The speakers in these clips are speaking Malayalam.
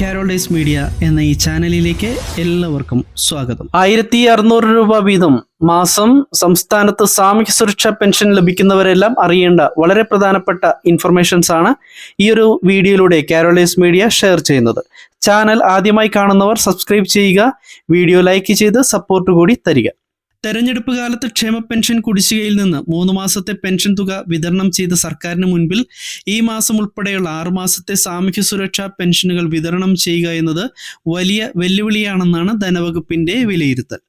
കാരോളൈസ് മീഡിയ എന്ന ഈ ചാനലിലേക്ക് എല്ലാവർക്കും സ്വാഗതം. ആയിരത്തി അറുന്നൂറ് രൂപ വീതം മാസം സംസ്ഥാനത്ത് സാമൂഹ്യ സുരക്ഷാ പെൻഷൻ ലഭിക്കുന്നവരെല്ലാം അറിയേണ്ട വളരെ പ്രധാനപ്പെട്ട ഇൻഫർമേഷൻസ് ആണ് ഈ ഒരു വീഡിയോയിലൂടെ കാരോളൈസ് മീഡിയ ഷെയർ ചെയ്യുന്നത്. ചാനൽ ആദ്യമായി കാണുന്നവർ സബ്സ്ക്രൈബ് ചെയ്യുക വീഡിയോ ലൈക്ക് ചെയ്ത് സപ്പോർട്ട് കൂടി തരിക. തെരഞ്ഞെടുപ്പ് കാലത്ത് ക്ഷേമ പെൻഷൻ കുടിശ്ശികയിൽ നിന്ന് മൂന്ന് മാസത്തെ പെൻഷൻ തുക വിതരണം ചെയ്ത സർക്കാരിന് മുൻപിൽ ഈ മാസം ഉൾപ്പെടെയുള്ള ആറു മാസത്തെ സാമൂഹ്യ സുരക്ഷാ പെൻഷനുകൾ വിതരണം ചെയ്യുക എന്നത് വലിയ വെല്ലുവിളിയാണെന്നാണ് ധനവകുപ്പിന്റെ വിലയിരുത്തൽ.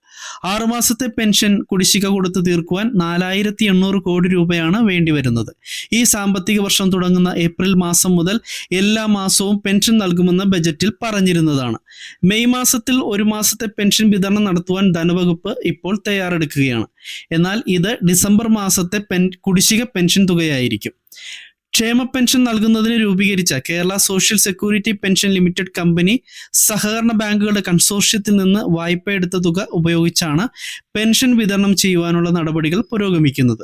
ആറുമാസത്തെ പെൻഷൻ കുടിശ്ശിക കൊടുത്ത് തീർക്കുവാൻ നാലായിരത്തി എണ്ണൂറ് കോടി രൂപയാണ് വേണ്ടിവരുന്നത്. ഈ സാമ്പത്തിക വർഷം തുടങ്ങുന്ന ഏപ്രിൽ മാസം മുതൽ എല്ലാ മാസവും പെൻഷൻ നൽകുമെന്ന് ബജറ്റിൽ പറഞ്ഞിരുന്നതാണ്. മെയ് മാസത്തിൽ ഒരു മാസത്തെ പെൻഷൻ വിതരണം നടത്തുവാൻ ധനവകുപ്പ് ഇപ്പോൾ തയ്യാറെടുക്കുകയാണ്. എന്നാൽ ഇത് ഡിസംബർ മാസത്തെ പെൻ കുടിശ്ശിക പെൻഷൻ തുകയായിരിക്കും. ക്ഷേമ പെൻഷൻ നൽകുന്നതിന് രൂപീകരിച്ച Kerala social security pension limited company സഹകരണ ബാങ്കുകളുടെ കൺസോർഷ്യത്തിൽ നിന്ന് വായ്പ എടുത്ത തുക ഉപയോഗിച്ചാണ് പെൻഷൻ വിതരണം ചെയ്യുവാനുള്ള നടപടികൾ പുരോഗമിക്കുന്നത്.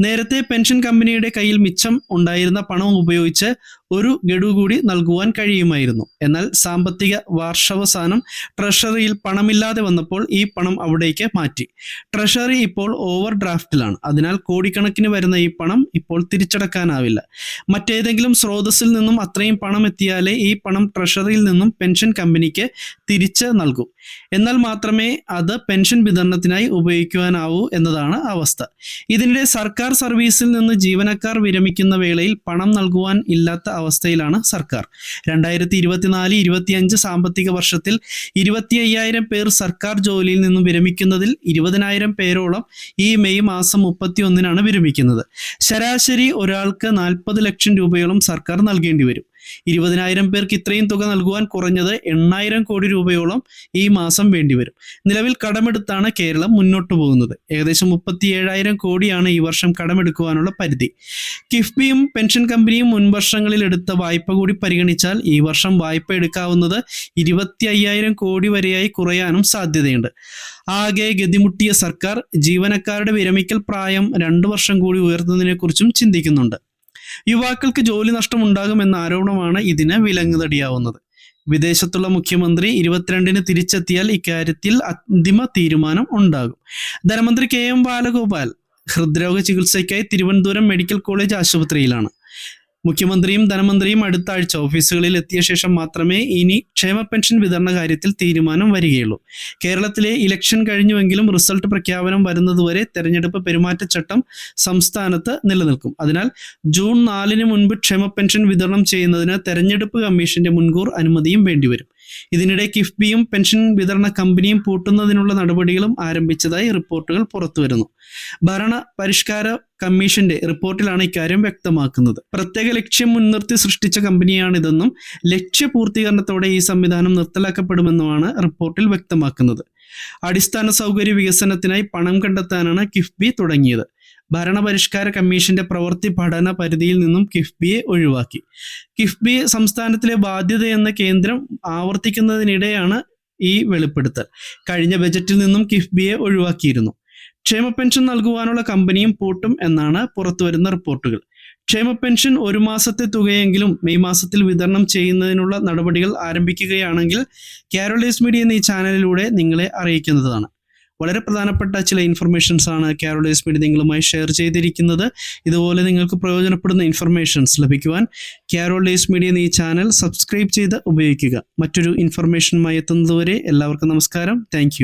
നേരത്തെ പെൻഷൻ കമ്പനിയുടെ കയ്യിൽ മിച്ചം ഉണ്ടായിരുന്ന പണം ഉപയോഗിച്ച് ഒരു ഗഡു കൂടി നൽകുവാൻ കഴിയുമായിരുന്നു. എന്നാൽ സാമ്പത്തിക വർഷാവസാനം ട്രഷറിയിൽ പണമില്ലാതെ വന്നപ്പോൾ ഈ പണം അവിടേക്ക് മാറ്റി. ട്രഷറി ഇപ്പോൾ ഓവർ ഡ്രാഫ്റ്റിലാണ് അതിനാൽ കോടിക്കണക്കിന് വരുന്ന ഈ പണം ഇപ്പോൾ തിരിച്ചടക്കാനാവില്ല. മറ്റേതെങ്കിലും സ്രോതസ്സിൽ നിന്നും അത്രയും പണം എത്തിയാലേ ഈ പണം ട്രഷറിയിൽ നിന്നും പെൻഷൻ കമ്പനിക്ക് തിരിച്ച് നൽകും. എന്നാൽ മാത്രമേ അത് പെൻഷൻ വിതരണത്തിനായി ഉപയോഗിക്കുവാനാവൂ എന്നതാണ് അവസ്ഥ. ഇതിനിടെ സർക്കാർ സർവീസിൽ നിന്ന് ജീവനക്കാർ വിരമിക്കുന്ന വേളയിൽ പണം നൽകുവാൻ ഇല്ലാത്ത അവസ്ഥയിലാണ് സർക്കാർ. രണ്ടായിരത്തി ഇരുപത്തിനാല് ഇരുപത്തിയഞ്ച് സാമ്പത്തിക വർഷത്തിൽ ഇരുപത്തി അയ്യായിരം പേർ സർക്കാർ ജോലിയിൽ നിന്നും വിരമിക്കുന്നതിൽ ഇരുപതിനായിരം പേരോളം ഈ മെയ് മാസം മുപ്പത്തി ഒന്നിനാണ് വിരമിക്കുന്നത്. ശരാശരി ഒരാൾക്ക് നാൽപ്പത് ലക്ഷം രൂപയോളം സർക്കാർ നൽകേണ്ടി വരും. ഇരുപതിനായിരം പേർക്ക് ഇത്രയും തുക നൽകുവാൻ കുറഞ്ഞത് എണ്ണായിരം കോടി രൂപയോളം ഈ മാസം വേണ്ടിവരും. നിലവിൽ കടമെടുത്താണ് കേരളം മുന്നോട്ട് പോകുന്നത്. ഏകദേശം മുപ്പത്തി ഏഴായിരം കോടിയാണ് ഈ വർഷം കടമെടുക്കുവാനുള്ള പരിധി. കിഫ്ബിയും പെൻഷൻ കമ്പനിയും മുൻവർഷങ്ങളിൽ എടുത്ത വായ്പ കൂടി പരിഗണിച്ചാൽ ഈ വർഷം വായ്പ എടുക്കാവുന്നത് ഇരുപത്തി അയ്യായിരം കോടി വരെയായി കുറയാനും സാധ്യതയുണ്ട്. ആകെ ഗതിമുട്ടിയ സർക്കാർ ജീവനക്കാരുടെ വിരമിക്കൽ പ്രായം രണ്ടു വർഷം കൂടി ഉയർത്തുന്നതിനെക്കുറിച്ചും ചിന്തിക്കുന്നുണ്ട്. യുവാക്കൾക്ക് ജോലി നഷ്ടം ഉണ്ടാകുമെന്ന ആരോപണമാണ് ഇതിന് വിലങ്ങുതടിയാവുന്നത്. വിദേശത്തുള്ള മുഖ്യമന്ത്രി ഇരുപത്തിരണ്ടിന് തിരിച്ചെത്തിയാൽ ഇക്കാര്യത്തിൽ അന്തിമ തീരുമാനം ഉണ്ടാകും. ധനമന്ത്രി കെ എം ബാലഗോപാൽ ഹൃദ്രോഗ ചികിത്സയ്ക്കായി തിരുവനന്തപുരം മെഡിക്കൽ കോളേജ് ആശുപത്രിയിലാണ്. മുഖ്യമന്ത്രിയും ധനമന്ത്രിയും അടുത്ത ആഴ്ച ഓഫീസുകളിൽ എത്തിയ ശേഷം മാത്രമേ ഇനി ക്ഷേമ പെൻഷൻ വിതരണ കാര്യത്തിൽ തീരുമാനം വരികയുള്ളൂ. കേരളത്തിലെ ഇലക്ഷൻ കഴിഞ്ഞുവെങ്കിലും റിസൾട്ട് പ്രഖ്യാപനം വരുന്നതുവരെ തെരഞ്ഞെടുപ്പ് പെരുമാറ്റച്ചട്ടം സംസ്ഥാനത്ത് നിലനിൽക്കും. അതിനാൽ ജൂൺ നാലിന് മുൻപ് ക്ഷേമ പെൻഷൻ വിതരണം ചെയ്യുന്നതിന് തെരഞ്ഞെടുപ്പ് കമ്മീഷന്റെ മുൻകൂർ അനുമതിയും വേണ്ടിവരും. ഇതിനിടെ കിഫ്ബിയും പെൻഷൻ വിതരണ കമ്പനിയും പൂട്ടുന്നതിനുള്ള നടപടികളും ആരംഭിച്ചതായി റിപ്പോർട്ടുകൾ പുറത്തുവരുന്നു. ഭരണ പരിഷ്കാര കമ്മീഷന്റെ റിപ്പോർട്ടിലാണ് ഇക്കാര്യം വ്യക്തമാക്കുന്നത്. പ്രത്യേക ലക്ഷ്യം മുൻനിർത്തി സൃഷ്ടിച്ച കമ്പനിയാണിതെന്നും ലക്ഷ്യപൂർത്തീകരണത്തോടെ ഈ സംവിധാനം നിർത്തലാക്കപ്പെടുമെന്നുമാണ് റിപ്പോർട്ടിൽ വ്യക്തമാക്കുന്നത്. അടിസ്ഥാന സൗകര്യ വികസനത്തിനായി പണം കണ്ടെത്താനാണ് കിഫ്ബി തുടങ്ങിയത്. ഭരണപരിഷ്കാര കമ്മീഷന്റെ പ്രവൃത്തി പഠന പരിധിയിൽ നിന്നും കിഫ്ബിയെ ഒഴിവാക്കി. കിഫ്ബി സംസ്ഥാനത്തിലെ ബാധ്യതയെന്ന കേന്ദ്രം ആവർത്തിക്കുന്നതിനിടെയാണ് ഈ വെളിപ്പെടുത്തൽ. കഴിഞ്ഞ ബജറ്റിൽ നിന്നും കിഫ്ബിയെ ഒഴിവാക്കിയിരുന്നു. ക്ഷേമ പെൻഷൻ നൽകുവാനുള്ള കമ്പനിയും പൂട്ടും എന്നാണ് പുറത്തുവരുന്ന റിപ്പോർട്ടുകൾ. ക്ഷേമ പെൻഷൻ ഒരു മാസത്തെ തുകയെങ്കിലും മെയ് മാസത്തിൽ വിതരണം ചെയ്യുന്നതിനുള്ള നടപടികൾ ആരംഭിക്കുകയാണെങ്കിൽ കാരോളേഴ്സ് മീഡിയ എന്ന ചാനലിലൂടെ നിങ്ങളെ അറിയിക്കുന്നതാണ്. വളരെ പ്രധാനപ്പെട്ട ചില ഇൻഫർമേഷൻസ് ആണ് കാരോളേഴ്സ് മീഡിയ നിങ്ങളുമായി ഷെയർ ചെയ്തിരിക്കുന്നത്. ഇതുപോലെ നിങ്ങൾക്ക് പ്രയോജനപ്പെടുന്ന ഇൻഫർമേഷൻസ് ലഭിക്കുവാൻ കാരോളേഴ്സ് മീഡിയ എന്ന ചാനൽ സബ്സ്ക്രൈബ് ചെയ്ത് ഉപയോഗിക്കുക. മറ്റൊരു ഇൻഫർമേഷനുമായി എത്തുന്നതുവരെ എല്ലാവർക്കും നമസ്കാരം. താങ്ക്